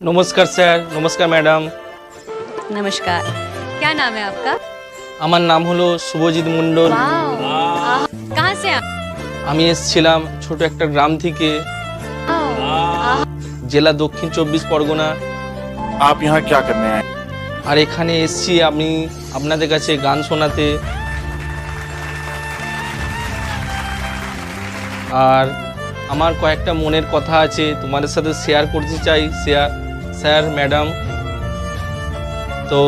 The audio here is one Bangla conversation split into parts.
নমস্কার স্যার নমস্কার ম্যাডাম नमस्कार क्या नाम है आपका আমার নাম হলো শুভজিৎ মণ্ডল वाओ आह, कहाँ से आप আমি এসেছিলাম ছোট একটা গ্রাম থেকে आओ, आह, জেলা দক্ষিণ চব্বিশ পরগনা आप यहाँ क्या करने आए আর এখানে এসছি আমি আপনাদের কাছে গান শোনাতে আর আমার কয়েকটা মনের কথা আছে তোমাদের সাথে শেয়ার করতে চাই শেয়ার স্যার, ম্যাডাম। তো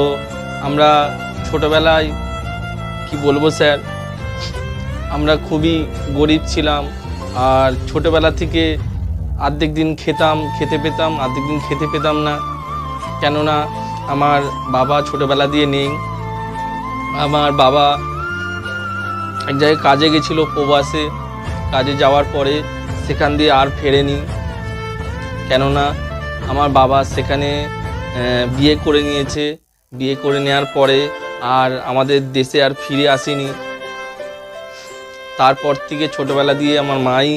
আমরা ছোটবেলায় কি বলব, স্যার? আমরা খুবই গরিব ছিলাম আর ছোটবেলা থেকে অর্ধেক দিন খেতাম, খেতে পেতাম অর্ধেক দিন খেতে পেতাম না। কেননা আমার বাবা ছোটবেলা দিয়ে নেই। আমার বাবা এক জায়গায় কাজে গেছিল প্রবাসে। কাজে যাওয়ার পরে সেখান দিয়ে আর ফেরেনি। কেননা আমার বাবা সেখানে বিয়ে করে নিয়েছে। বিয়ে করে নেওয়ার পরে আর আমাদের দেশে আর ফিরে আসেনি। তারপর থেকে ছোটবেলা দিয়ে আমার মাই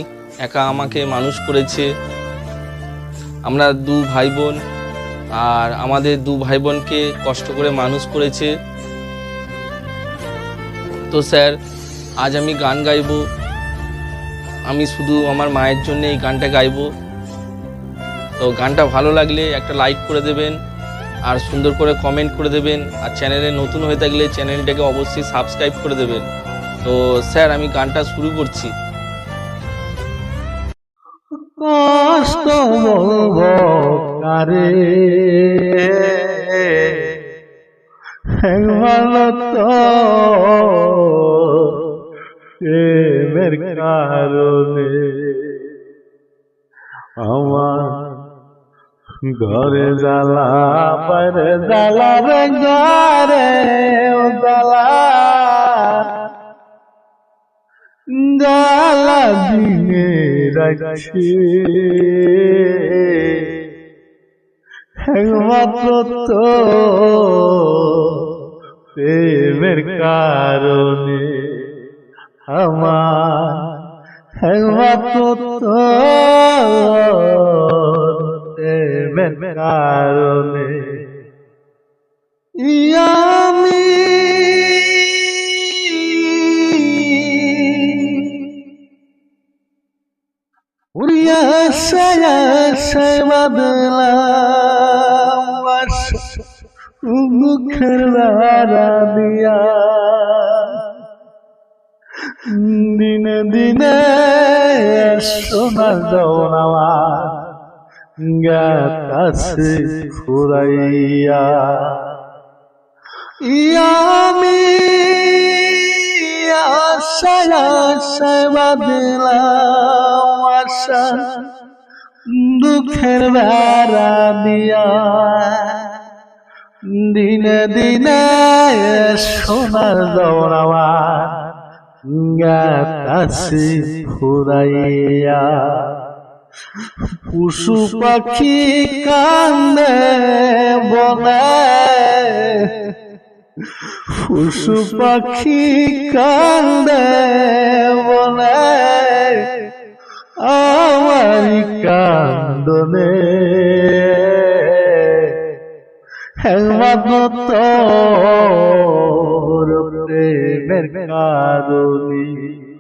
একা আমাকে মানুষ করেছে। আমরা দু ভাই বোন আর আমাদের দু ভাই বোনকে কষ্ট করে মানুষ করেছে। তো স্যার, আজ আমি গান গাইবো। আমি শুধু আমার মায়ের জন্য এই গানটা গাইবো। তো গানটা ভালো লাগলে একটা লাইক করে দেবেন, আর সুন্দর করে কমেন্ট করে দেবেন, আর চ্যানেলে নতুন হয়ে থাকলে চ্যানেলটাকে অবশ্যই সাবস্ক্রাইব করে দেবেন। তো স্যার আমি গানটা শুরু করছি। কারণে আমার ঘরে জ্বালা, পরে জ্বালা রে ঘরে জ্বালা। দিনে রাখছি। একমাত্র তো প্রেমের কারণে আমার একমাত্র কারণে। আমি উড়িয়া সায়া দ্বারা দিয়া। দিনে দিনে সোনার দৌড়াওয়া গাছে ফুরাইয়া। ইয়ামি আশায় আশায় বাদলাম আশা, দুঃখের বেড়া দিয়া। দিনে দিনে সোনার দৌড়াওয়া গাছে ফুরাইয়া। পশু পাখি কান্দে বলে। পশু পাখি কান্দে বলে। আমার কান্দনে। প্রেমের কারণে।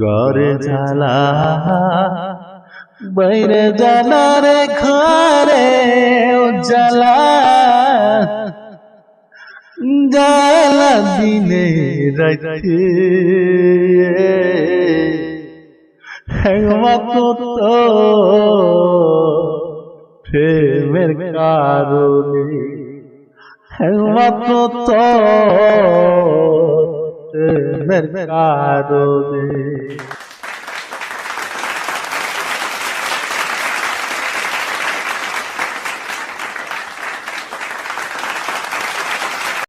ঘরে জ্বালা বাইরে জ্বালা রে ঘরে জ্বালা দিনে রাতে। একমাত্র কারণে একমাত্র তো প্রেমের কারণে